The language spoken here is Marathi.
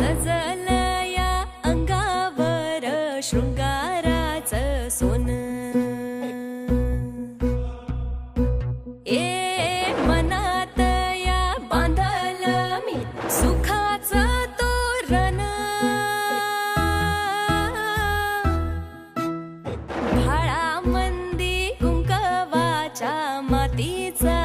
सजल या अंगावर शृंगाराच सोन. ए मनात या बांधल मी सुखाच तोरण भाळा मंदी कुंकवाच्या मातीचा